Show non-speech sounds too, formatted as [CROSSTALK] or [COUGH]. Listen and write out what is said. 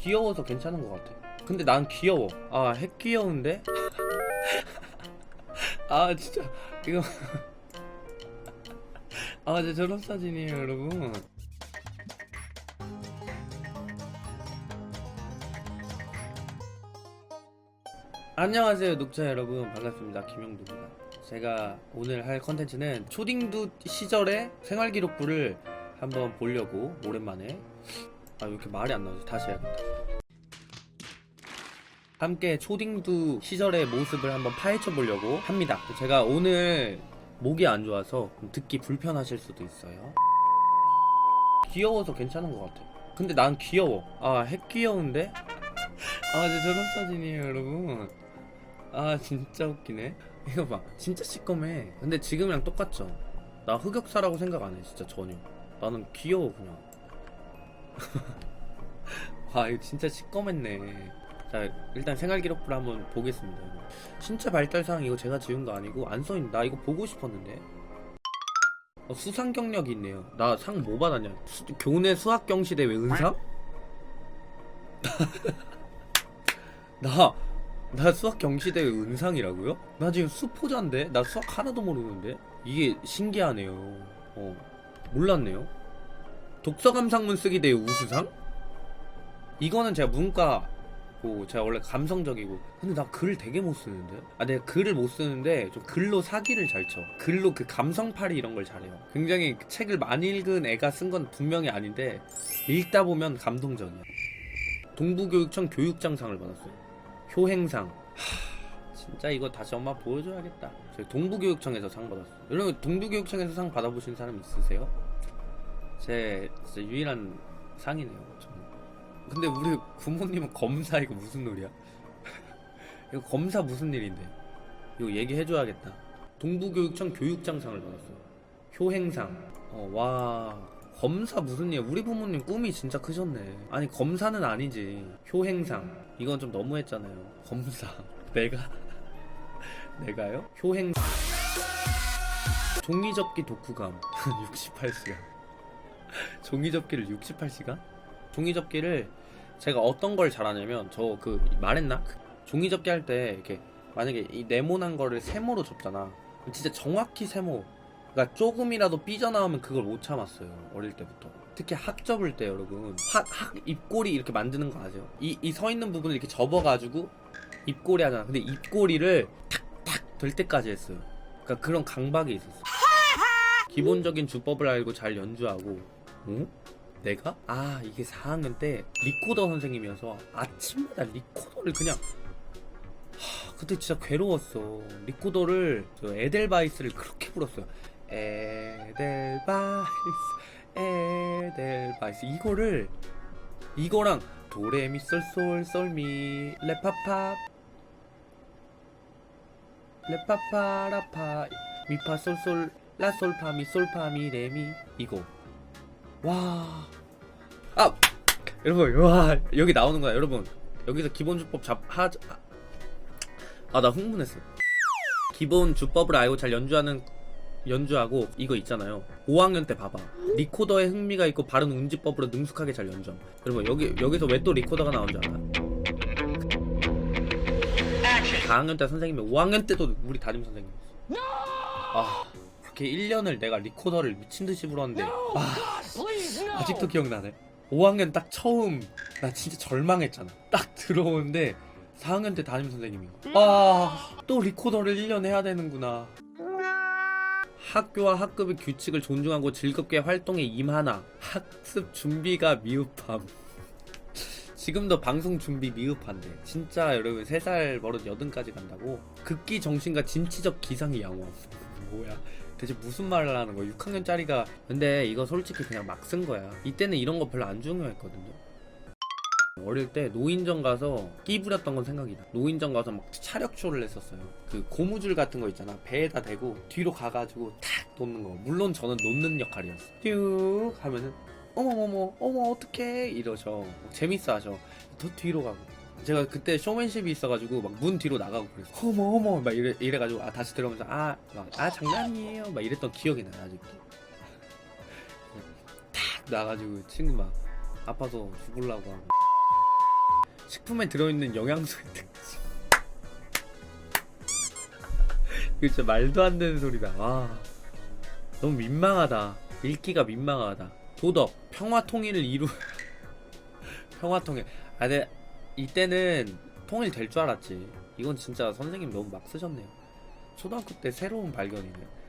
귀여워서 괜찮은 것 같아. 근데 난 귀여워. 아, 핵 귀여운데? [LAUGHS] 아, 진짜. 이거. [LAUGHS] 아, 제 졸업 사진이에요, 여러분. 안녕하세요, 녹차 여러분. 반갑습니다. 김영두입니다. 제가 오늘 할 컨텐츠는 초딩두 시절의 생활기록부를 한번 보려고 오랜만에 아, 왜 이렇게 말이 안 나오지? 다시 해야겠다. 함께 초딩두 시절의 모습을 한번 파헤쳐 보려고 합니다. 제가 오늘 목이 안 좋아서 듣기 불편하실 수도 있어요. 귀여워서 괜찮은 것 같아. 근데 난 귀여워. 아, 핵 귀여운데? 아, 제 졸업 사진이에요, 여러분. 아, 진짜 웃기네. 이거 봐. 진짜 시꺼매. 근데 지금이랑 똑같죠? 나 흑역사라고 생각 안 해, 진짜 전혀. 나는 귀여워, 그냥. [LAUGHS] 와, 이거 진짜 시꺼맸네. 자, 일단 생활 기록부를 한번 보겠습니다. 신체 발달상 이거 제가 지은 거 아니고 안 써있는 나 이거 보고 싶었는데. 어, 수상 경력이 있네요. 나 상 뭐 받았냐? 수- 교내 수학 경시 대회 은상? [LAUGHS] 나, 나 수학 경시대회 은상이라고요? 나 지금 수포자인데? 나 수학 하나도 모르는데? 이게 신기하네요. 어, 몰랐네요. 독서감상문 쓰기 대회 우수상? 이거는 제가 문과 고 제가 원래 감성적이고. 근데 나 글 되게 못 쓰는데? 아 내가 글을 못 쓰는데 좀 글로 사기를 잘쳐. 글로 그 감성팔이 이런 걸 잘해요. 굉장히 책을 많이 읽은 애가 쓴 건 분명히 아닌데 읽다 보면 감동적이야 동부교육청 교육장상을 받았어요. 효행상. 하, 진짜 이거 다시 엄마 보여줘야겠다. 저희 동부교육청에서 상 받았어요. 여러분 동부교육청에서 상 받아보신 사람 있으세요? 제 진짜 유일한 상이네요 저는. 근데 우리 부모님은 검사 이거 무슨 놀이야? [LAUGHS] 이거 검사 무슨 일인데? 이거 얘기해줘야겠다. 동부교육청 교육장상을 받았어. 효행상. 어, 와. 검사 무슨 일? 우리 부모님 꿈이 진짜 크셨네. 아니 검사는 아니지. 효행상. 이건 좀 너무했잖아요. 검사. [LAUGHS] 내가 [LAUGHS] 내가요? 효행. 종이접기 독후감 68시간. 종이접기를 68시간? 종이접기를 제가 어떤 걸 잘하냐면 저 그 말했나? 그 종이접기 할 때 이렇게 만약에 이 네모난 거를 세모로 접잖아. 진짜 정확히 세모. 그러니까 조금이라도 삐져나오면 그걸 못 참았어요. 어릴 때부터. 특히 학 접을 때 여러분 학, 학 입꼬리 이렇게 만드는 거 아세요? 이 이 서 있는 부분을 이렇게 접어가지고 입꼬리 하잖아. 근데 입꼬리를 탁탁 될 때까지 했어요. 그러니까 그런 강박이 있었어. 기본적인 주법을 알고 잘 연주하고. 어? 내가? 아 이게 4학년 때 리코더 선생님이어서 아침마다 리코더를 그냥 하, 그때 진짜 괴로웠어. 리코더를 저 에델바이스를 그렇게 불었어요. 에델바이스 에델바이스. 이거를 이거랑 도레미 솔솔 솔미 레파파 레파파라파 미파 솔솔 라솔파미 솔파미 레미 이거 와. 아! 여러분, 와, 여기 나오는 거야, 여러분. 여기서 기본 주법 잡, 하, 아, 나 흥분했어. 기본 주법을 알고 잘 연주하는, 연주하고, 이거 있잖아요. 5학년 때 봐봐. 리코더에 흥미가 있고, 바른 운지법으로 능숙하게 잘 연주함. 여러분, 여기, 여기서 왜 또 리코더가 나온 줄 알아? 4학년 때 선생님이 5학년 때도 우리 담임 선생님이었어. 아, 그렇게 1년을 내가 리코더를 미친 듯이 불었는데, 아, 아직도 기억나네. 5학년 딱 처음 나 진짜 절망했잖아. 딱 들어오는데 4학년 때 담임 선생님이 아, 또 리코더를 1년 해야 되는구나. 학교와 학급의 규칙을 존중하고 즐겁게 활동에 임하나 학습 준비가 미흡함. 지금도 방송 준비 미흡한데 진짜 여러분 3살 버릇 여든까지 간다고 극기 정신과 진취적 기상이 양호함 [LAUGHS] 뭐야 대체 무슨 말을 하는 거야? 6학년짜리가 근데 이거 솔직히 그냥 막 쓴 거야. 이때는 이런 거 별로 안 중요했거든요. 어릴 때 노인정 가서 끼 부렸던 건 생각이 나. 노인정 가서 막 차력쇼를 했었어요. 그 고무줄 같은 거 있잖아. 배에다 대고 뒤로 가가지고 탁 놓는 거. 물론 저는 놓는 역할이었어. 쭉 하면은 어머머머 어머 어떡해 이러죠. 재밌어 하죠. 더 뒤로 가고. 제가 그때 쇼맨십이 있어가지고 막 문 뒤로 나가고 그랬어. 어머 어머 막 이래 이래가지고 아 다시 들어오면서 아막아 장난이에요 막 이랬던 기억이 나요 아직도. [LAUGHS] 탁 나가지고 친구 막 아파서 죽을라고 하고. 식품에 들어있는 영양소의 특징. [LAUGHS] 이거 진짜 말도 안 되는 소리다. 와. 너무 민망하다. 읽기가 민망하다. 도덕, 평화 통일을 이루. [LAUGHS] 평화 통일. 아, 근데 이때는 통일 될 줄 알았지. 이건 진짜 선생님 너무 막 쓰셨네요. 초등학교 때 새로운 발견이네요.